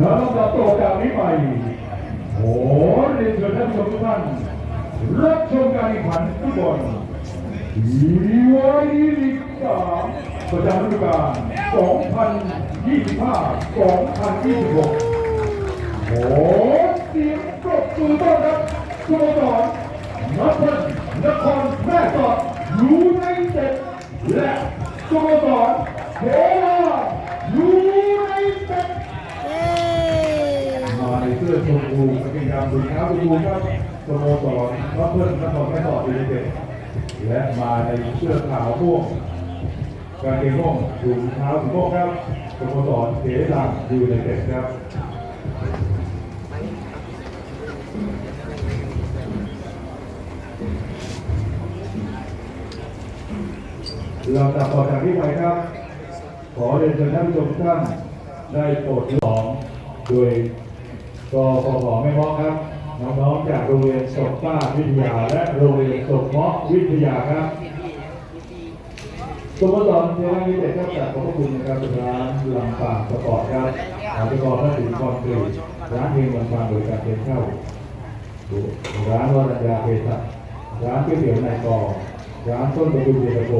แล้วลำดับต่อจากนี้ไปโอ้เรียนเชิญท่านผู้ชมทุกท่านรับชมการแข่งขันฟุตบอลทีวายลีกสามประจำฤดูกาล2025-2026 โอ้เสียงปรบมือต้อนรับสโมสรนักบอลนครแม่สอดยูไนเต็ดและสโมสรเทรายูไนเต็ดมาในเสื้ อชมพูกางเกงดำถุงเท้าชมพูครับสโมสรนักบอลนครแม่สอดยูไนเต็ดและมาในเสื้อขาวม่วงกางเกงม่วงถุงเท้าสีม่วงครับสโมสรเทรายูไนเต็ดครับเราจะต่อจากที่ไปครับ ขอเรียนเชิญท่านผู้ชมทุกท่านได้โปรดสองโดย กพผไม่มอครับน้องๆจากโรงเรียนศกป้าวิทยาและโรงเรียนศกเมาะวิทยาครับสโมสรเทวนิเตศครับจากขอบพระคุณนะครับร้านลำปางสปอร์ตครับอาจจะกรพระสินคอนกรีตร้านเพลงลำปางโดยการเดินเข้าร้านวรัญญาเพชรร้านก๋วยเตี๋ยวนายกอร้านต้นประตูเดชโก